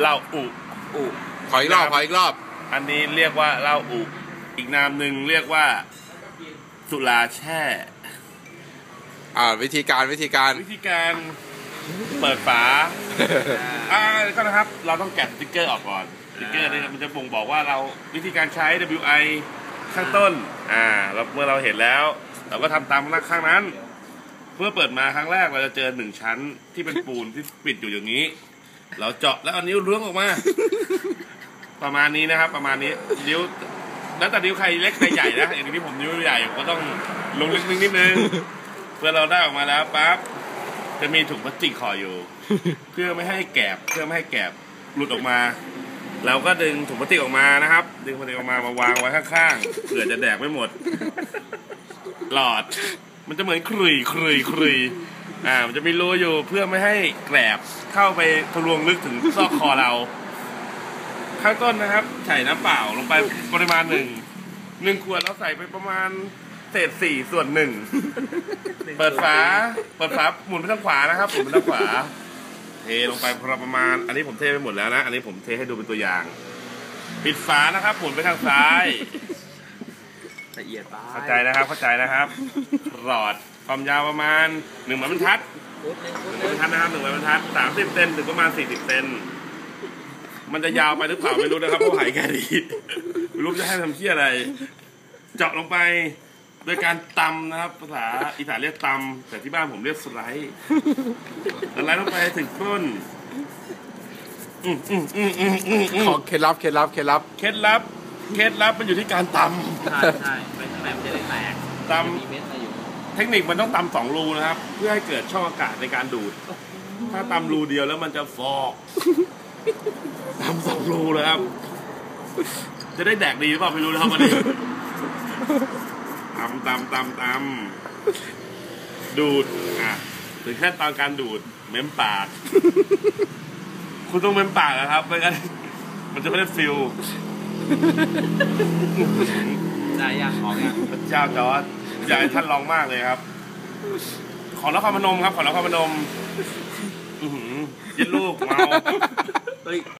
เหล้าอุอุขออีกรอบขออีกรอบ อันนี้เรียกว่าเหล้าอุอีกนามหนึ่งเรียกว่าสุราแช่ อ่า วิธีการวิธีการ วิธีการเปิดฝา อ่าก็นะครับ เราต้องแกะสติ๊กเกอร์ออกก่อนสติ๊กเกอร์นี่มันจะบ่งบอกว่าเราวิธีการใช้ WI ข้างต้น อ่าแล้วเมื่อเราเห็นแล้ว เราก็ทำตามข้างนั้นเพื่อเปิดมาครั้งแรกเราจะเจอหนึ่งชั้นที่เป็นปูนที่ปิดอยู่อย่างนี้ เราเจาะแล้วเอานิ้วล้วงออกมา ประมาณนี้นะครับ ประมาณนี้นิ้วแล้วแต่นิ้วใครเล็กใครใหญ่นะอย่างนี้ผมนิ้วใหญ่ก็ต้องลงลึกนิดนิดนึงเพื่อเราได้ออกมาแล้วปั๊บจะมีถุงพลาสติกห่ออยู่ เพื่อไม่ให้แกบเพื่อไม่ให้แกบหลุดออกมา เราก็ดึงถุงพลาสติกออกมานะครับ ดึงพลาสติกออกมามาวางไว้ข้างๆเผื่อจะแดกไม่หมด หลอด มันจะเหมือนครุยครุยครุย อ่า มันจะมีรูอยู่เพื่อไม่ให้แกรบเข้าไปทะลวงลึกถึงซอกคอเรา ข้างต้นนะครับ ใส่น้ำเปล่าลงไปปริมาณหนึ่ง หนึ่งขวดเราใส่ไปประมาณเศษสี่ส่วนหนึ่ง เปิดฝา เปิดฝาหมุนไปทางขวานะครับ หมุนไปทางขวา เทลงไปพอประมาณ อันนี้ผมเทไปหมดแล้วนะ อันนี้ผมเทให้ดูเป็นตัวอย่าง ปิดฝานะครับ หมุนไปทางซ้าย ละเอียดไปเข้าใจนะครับ เข้าใจนะครับหลอด ความยาวประมาณหนึ่งไม้บรรทัดฟุตหนึ่งฟุตหหนึ่งนึ่งไม้บรรทัดนะครับหนึ่งไม้บรรทัดสามสิบเซนถึงประมาณสี่สิบเซนมันจะยาวไปหรือเปล่าไม่รู้นะครับเพราะหายแค่นี้ไม่รู้จะให้ทำเที่ยอะไร เจาะลงไปโดยการตำนะครับ ภาษาอีสานเรียกตำแต่ที่บ้านผมเรียกสไลด์สไลด์ลงไปถึงก้นอืมอืมอืมอืมอืมอืมขอเคล็ดลับเคล็ดลับเคล็ดลับเคล็ดลับเคล็ดลับมันอยู่ที่การตำใช่ใช่ไปข้างในมันจะได้แตกตจะมีเม็ดอะไรอยู่ำ เทคนิคมันต้องตำสองรูนะครับ เพื่อให้เกิดช่องอากาศในการดูด ถ้าตำรูเดียวแล้วมันจะฟอกตำสองรูเลยครับ จะได้แดกดีหรือเปล่าไม่รู้นะครับวันนี้ตำตำตำตำดูดอะถึงขั้นตอนการดูดเม้มปาก คุณต้องเม้มปากนะครับไม่งั้นมันจะไม่ได้ฟิลได้ยังออกยังพระเจ้าจอร์ดอยาก ให้ท่านลองมากเลยครับ ขอนครพนมครับ ขอนครพนม อือหือยิดลูกเมา เฮ้ย